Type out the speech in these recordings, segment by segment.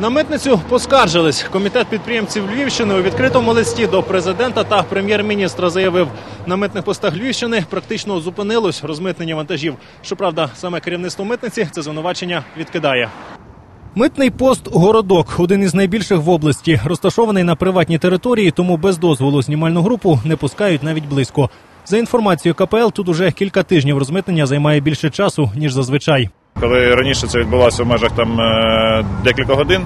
На митницю поскаржились. Комітет підприємців Львівщини у відкритому листі до президента та прем'єр-міністра заявив, на митних постах Львівщини практично зупинилось розмитнення вантажів. Щоправда, саме керівництво митниці це звинувачення відкидає. Митний пост Городок один із найбільших в області, розташований на приватній території, тому без дозволу знімальну групу не пускають навіть близько. За інформацією КПЛ, тут уже кілька тижнів розмитнення займає більше часу ніж зазвичай. Коли раніше це відбувалося в межах там е, декілька годин,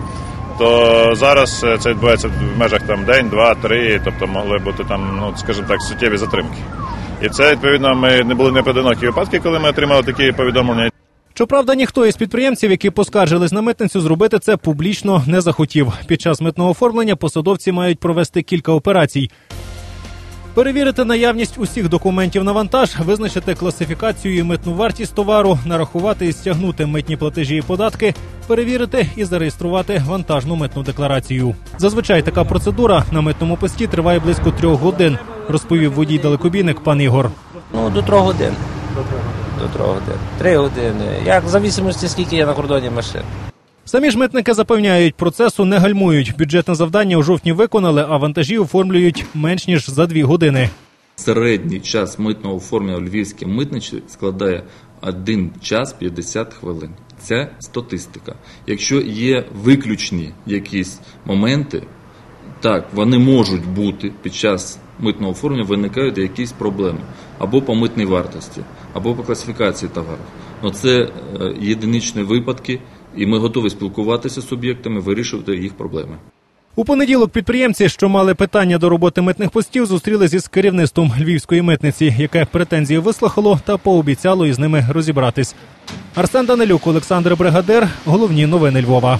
то зараз е, це відбувається в межах там день, два, три, тобто могли бути там, ну скажімо так, суттєві затримки. І це відповідно ми не були непоодинокі випадки, коли ми отримали такі повідомлення. Щоправда, ніхто із підприємців, які поскаржились на митницю, зробити це публічно не захотів. Під час митного оформлення посадовці мають провести кілька операцій. Перевірити наявність усіх документів на вантаж, визначити класифікацію і митну вартість товару, нарахувати і стягнути митні платежі і податки, перевірити і зареєструвати вантажну митну декларацію. Зазвичай така процедура на митному пості триває близько трьох годин, розповів водій далекобійник пан Ігор. Ну, до трьох годин. До трьох годин. Три години. Як в зависимості, скільки є на кордоні машин. Самі ж митники запевняють, процесу не гальмують. Бюджетне завдання у жовтні виконали, а вантажі оформлюють менш ніж за дві години. Середній час митного оформлення у Львівській митниці складає 1 час 50 хвилин. Це статистика. Якщо є виключні якісь моменти, так, вони можуть бути під час митного оформлення виникають якісь проблеми або по митній вартості, або по класифікації товарів. Ну це е, єдиничні випадки, і ми готові спілкуватися з суб'єктами, вирішувати їх проблеми. У понеділок підприємці, що мали питання до роботи митних постів, зустрілися із керівництвом львівської митниці, яке претензії вислухало та пообіцяло із ними розібратись. Арсен Данилюк, Олександр Бригадир. Головні новини Львова.